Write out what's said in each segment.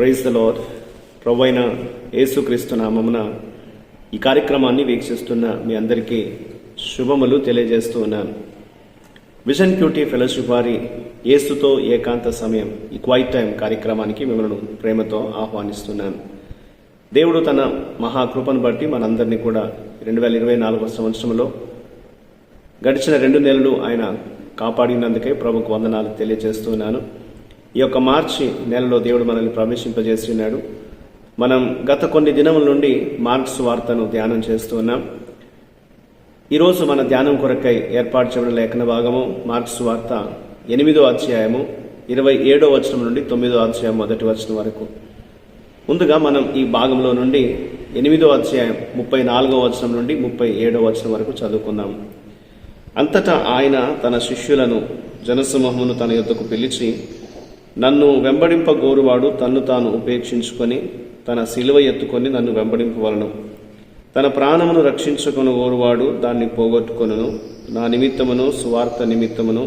Praise the lord యేసుక్రీస్తు నామమున ఈ కార్యక్రమాన్ని వీక్షిస్తున్న మీ అందరికీ శుభములు తెలియజేస్తూ ఉన్నాను. విజన్ క్యూటీ ఫెలోషిప్ వారి యేసుతో ఏకాంత సమయం ఈ క్వైట్ టైం కార్యక్రమానికి మిమ్మల్ని ప్రేమతో ఆహ్వానిస్తున్నాను. దేవుడు తన మహాకృపను బట్టి మనందరినీ కూడా రెండు వేల ఇరవై నాలుగో సంవత్సరంలో గడిచిన రెండు నెలలు ఆయన కాపాడినందుకే ప్రభుకు వందనాలు తెలియజేస్తున్నాను ఈ యొక్క మార్చి నెలలో దేవుడు మనల్ని ప్రవేశింపజేస్తున్నాడు మనం గత కొన్ని దినముల నుండి మార్క్స్ వార్తను ధ్యానం చేస్తూ ఉన్నాం. ఈరోజు మన ధ్యానం కొరకై ఏర్పాటు చేయడం లేఖన భాగము మార్క్స్ వార్త ఎనిమిదో అధ్యాయము ఇరవై ఏడో వచనం నుండి తొమ్మిదో అధ్యాయం మొదటి వచనం వరకు. ముందుగా మనం ఈ భాగంలో నుండి ఎనిమిదో అధ్యాయం ముప్పై నాలుగో వచనం నుండి ముప్పై ఏడో వచనం వరకు చదువుకుందాం. అంతటా ఆయన తన శిష్యులను జనసమూహమును తన యొద్దకు పిలిచి నన్ను వెంబడింపగోరువాడు తన్ను తాను ఉపేక్షించుకొని తన సిలువ ఎత్తుకొని నన్ను వెంబడింపవలను. తన ప్రాణమును రక్షించుకొని ఓరువాడు దాన్ని పోగొట్టుకొనును. నా నిమిత్తమును సువార్త నిమిత్తమును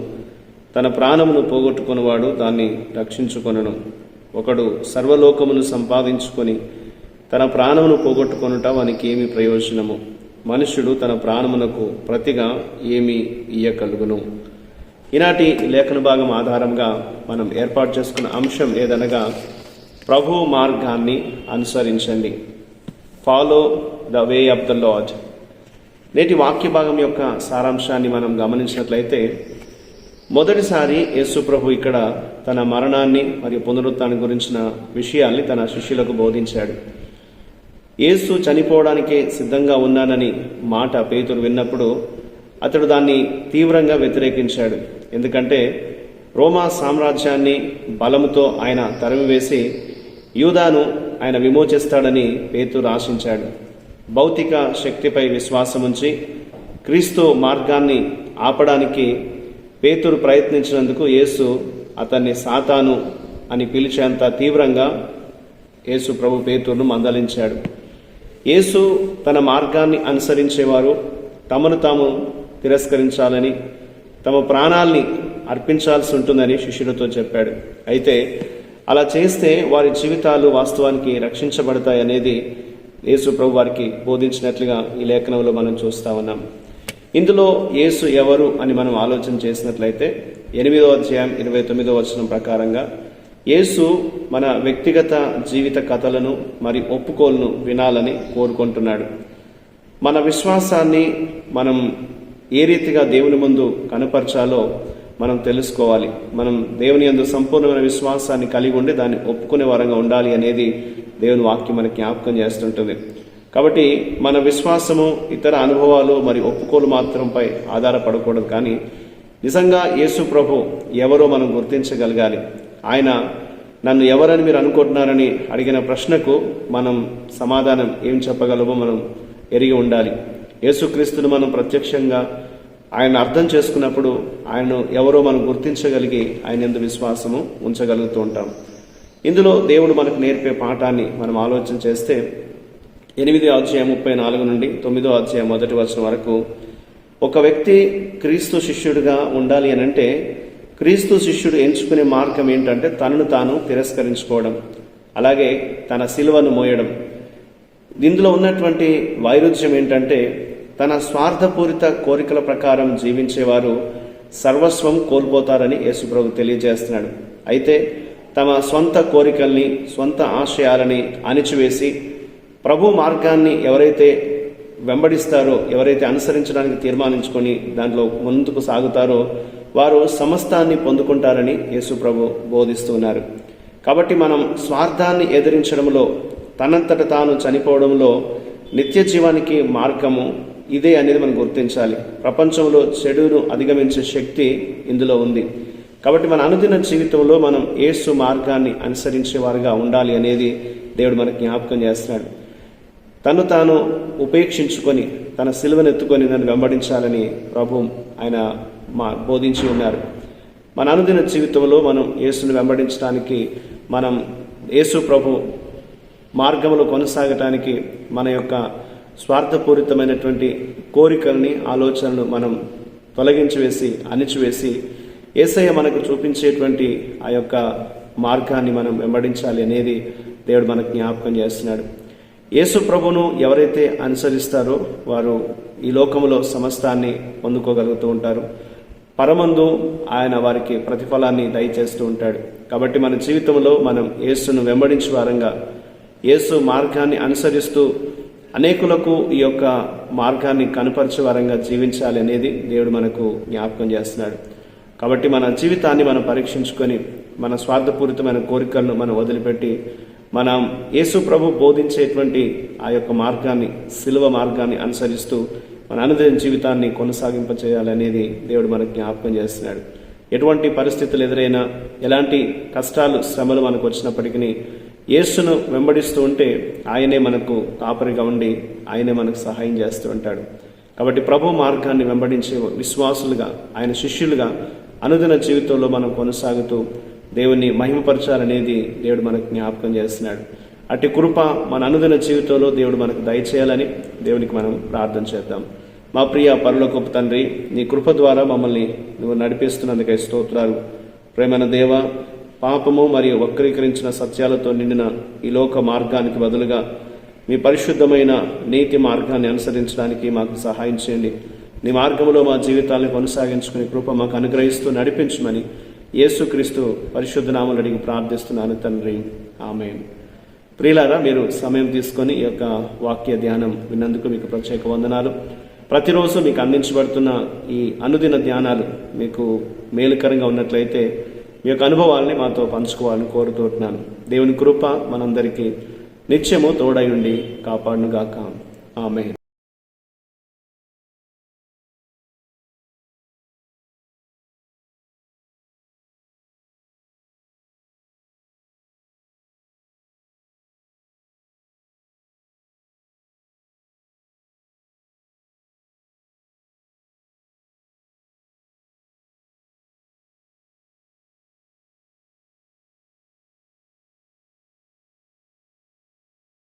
తన ప్రాణమును పోగొట్టుకునివాడు దాన్ని రక్షించుకొనును. ఒకడు సర్వలోకమును సంపాదించుకొని తన ప్రాణమును పోగొట్టుకొనుట వానికి ఏమి ప్రయోజనము? మనుష్యుడు తన ప్రాణమునకు ప్రతిగా ఏమి ఇయ్యగలుగును ఈనాటి లేఖన భాగం ఆధారంగా మనం ఏర్పాటు చేసుకున్న అంశం ఏదనగా ప్రభు మార్గాన్ని అనుసరించండి. Follow the way of the lord నేటి వాక్య భాగం యొక్క సారాంశాన్ని మనం గమనించినట్లయితే మొదటిసారి యేసు ప్రభు ఇక్కడ తన మరణాన్ని మరియు పునరుత్థాన్ని గురించిన విషయాల్ని తన శిష్యులకు బోధించాడు. యేసు చనిపోవడానికే సిద్ధంగా ఉన్నానని మాట పేతురు విన్నప్పుడు అతడు దాన్ని తీవ్రంగా వ్యతిరేకించాడు. ఎందుకంటే రోమా సామ్రాజ్యాన్ని బలముతో ఆయన తరిమివేసి యూదాను ఆయన విమోచిస్తాడని పేతురు ఆశించాడు. భౌతిక శక్తిపై విశ్వాసముంచి క్రీస్తు మార్గాన్ని ఆపడానికి పేతురు ప్రయత్నించినందుకు యేసు అతన్ని సాతాను అని పిలిచేంత తీవ్రంగా యేసు ప్రభు పేతురును మందలించాడు. యేసు తన మార్గాన్ని అనుసరించేవారు తమను తాము తిరస్కరించాలని తమ ప్రాణాల్ని అర్పించాల్సి ఉంటుందని శిష్యుడితో చెప్పాడు. అయితే అలా చేస్తే వారి జీవితాలు వాస్తవానికి రక్షించబడతాయనేది యేసు ప్రభు వారికి బోధించినట్లుగా ఈ లేఖనంలో మనం చూస్తా ఉన్నాం. ఇందులో యేసు ఎవరు అని మనం ఆలోచన చేసినట్లయితే ఎనిమిదో అధ్యాయం ఇరవై తొమ్మిదో వచనం ప్రకారంగా యేసు మన వ్యక్తిగత జీవిత కథలను మరి ఒప్పుకోలను వినాలని కోరుకుంటున్నాడు. మన విశ్వాసాన్ని మనం ఏ రీతిగా దేవుని ముందు కనపరచాలో మనం తెలుసుకోవాలి. మనం దేవుని యందు సంపూర్ణమైన విశ్వాసాన్ని కలిగి ఉండి దాన్ని ఒప్పుకునే వరంగా ఉండాలి అనేది దేవుని వాక్యం మనకి జ్ఞాపకం చేస్తుంటుంది. కాబట్టి మన విశ్వాసము ఇతర అనుభవాలు మరి ఒప్పుకోలు మాత్రంపై ఆధారపడకూడదు. కానీ నిజంగా యేసు ప్రభు ఎవరో మనం గుర్తించగలగాలి. ఆయన నన్ను ఎవరని మీరు అనుకుంటున్నారని అడిగిన ప్రశ్నకు మనం సమాధానం ఏం చెప్పగలమో మనం ఎరిగి ఉండాలి. యేసుక్రీస్తును మనం ప్రత్యక్షంగా ఆయన అర్థం చేసుకున్నప్పుడు ఆయన ఎవరో మనం గుర్తించగలిగి ఆయన ఎందు విశ్వాసము ఉంచగలుగుతూ ఉంటాం. ఇందులో దేవుడు మనకు నేర్పే పాఠాన్ని మనం ఆలోచన చేస్తే ఎనిమిదో అధ్యాయం ముప్పై నాలుగు నుండి తొమ్మిదో అధ్యాయం మొదటి వచనం వరకు ఒక వ్యక్తి క్రీస్తు శిష్యుడిగా ఉండాలి అని అంటే క్రీస్తు శిష్యుడు ఎంచుకునే మార్గం ఏంటంటే తనను తాను తిరస్కరించుకోవడం అలాగే తన సిలువను మోయడం. ఇందులో ఉన్నటువంటి వైరుధ్యం ఏంటంటే తన స్వార్థపూరిత కోరికల ప్రకారం జీవించేవారు సర్వస్వం కోల్పోతారని యేసుప్రభు తెలియజేస్తున్నాడు. అయితే తమ స్వంత కోరికల్ని స్వంత ఆశయాలని అణిచివేసి ప్రభు మార్గాన్ని ఎవరైతే వెంబడిస్తారో ఎవరైతే అనుసరించడానికి తీర్మానించుకొని దాంట్లో ముందుకు సాగుతారో వారు సమస్తాన్ని పొందుకుంటారని యేసు ప్రభు బోధిస్తున్నారు కాబట్టి మనం స్వార్థాన్ని ఎదిరించడంలో తనంతట తాను చనిపోవడంలో నిత్య జీవానికి మార్గము ఇదే అనేది మనం గుర్తించాలి. ప్రపంచంలో చెడును అధిగమించే శక్తి ఇందులో ఉంది. కాబట్టి మన అనుదిన జీవితంలో మనం ఏసు మార్గాన్ని అనుసరించేవారుగా ఉండాలి అనేది దేవుడు మనకు జ్ఞాపకం చేస్తున్నాడు. తను తాను ఉపేక్షించుకొని తన సిలువనెత్తుకొని నన్ను వెంబడించాలని ప్రభు ఆయన మా బోధించి ఉన్నారు. మన అనుదిన జీవితంలో మనం యేసును వెంబడించడానికి మనం యేసు ప్రభు మార్గంలో కొనసాగటానికి మన యొక్క స్వార్థపూరితమైనటువంటి కోరికల్ని ఆలోచనలు మనం తొలగించి వేసి అణిచివేసి ఏసయ్య మనకు చూపించేటువంటి ఆ యొక్క మార్గాన్ని మనం వెంబడించాలి అనేది దేవుడు మనకు జ్ఞాపకం చేస్తున్నాడు. యేసు ప్రభును ఎవరైతే అనుసరిస్తారో వారు ఈ లోకములో సమస్తాన్ని పొందుకోగలుగుతూ ఉంటారు. పరమందు ఆయన వారికి ప్రతిఫలాన్ని దయచేస్తూ ఉంటాడు. కాబట్టి మన జీవితంలో మనం యేసును వెంబడించే వారంగా యేసు మార్గాన్ని అనుసరిస్తూ అనేకులకు ఈ యొక్క మార్గాన్ని కనపరిచే వారంగా జీవించాలి అనేది దేవుడు మనకు జ్ఞాపకం చేస్తున్నాడు. కాబట్టి మన జీవితాన్ని మనం పరీక్షించుకొని మన స్వార్థపూరితమైన కోరికలను మనం వదిలిపెట్టి మనం యేసు ప్రభు బోధించేటువంటి ఆ యొక్క మార్గాన్ని సిలువ మార్గాన్ని అనుసరిస్తూ మన అనుదిన జీవితాన్ని కొనసాగింపచేయాలనేది దేవుడు మనకు జ్ఞాపకం చేస్తున్నాడు. ఎటువంటి పరిస్థితులు ఎదురైనా ఎలాంటి కష్టాలు శ్రమలు మనకు వచ్చినప్పటికీ యేసును వెంబడిస్తూ ఉంటే ఆయనే మనకు కాపరిగా ఉండి ఆయనే మనకు సహాయం చేస్తూ ఉంటాడు. కాబట్టి ప్రభు మార్గాన్ని వెంబడించే విశ్వాసులుగా ఆయన శిష్యులుగా అనుదిన జీవితంలో మనం కొనసాగుతూ దేవుని మహిమపరచాలనేది దేవుడు మనకు జ్ఞాపకం చేస్తున్నాడు. అట్టి కృప మన అనుదిన జీవితంలో దేవుడు మనకు దయచేయాలని దేవునికి మనం ప్రార్థన చేద్దాం. మా ప్రియ పరలోకపు తండ్రి నీ కృప ద్వారా మమ్మల్ని నువ్వు నడిపిస్తున్నందుకై స్తోత్రాలు. ప్రేమైన దేవ పాపము మరియు వక్రీకరించిన సత్యాలతో నిండిన ఈ లోక మార్గానికి బదులుగా మీ పరిశుద్ధమైన నీతి మార్గాన్ని అనుసరించడానికి మాకు సహాయం చేయండి. నీ మార్గంలో మా జీవితాలను కొనసాగించుకునే కృప మాకు అనుగ్రహిస్తూ నడిపించమని యేసుక్రీస్తు పరిశుద్ధ నామలు అడిగి ప్రార్థిస్తున్నాను తండ్రి. ఆమె ప్రియులారా మీరు సమయం తీసుకొని ఈ యొక్క వాక్య ధ్యానం విన్నందుకు మీకు ప్రత్యేక వందనాలు. ప్రతిరోజు మీకు అందించబడుతున్న ఈ అనుదిన ధ్యానాలు మీకు మేలుకరంగా ఉన్నట్లయితే మీ యొక్క అనుభవాల్ని మాతో పంచుకోవాలని కోరుతున్నాను దేవుని కృప మనందరికీ నిత్యము తోడయుండి కాపాడునుగాక. ఆమె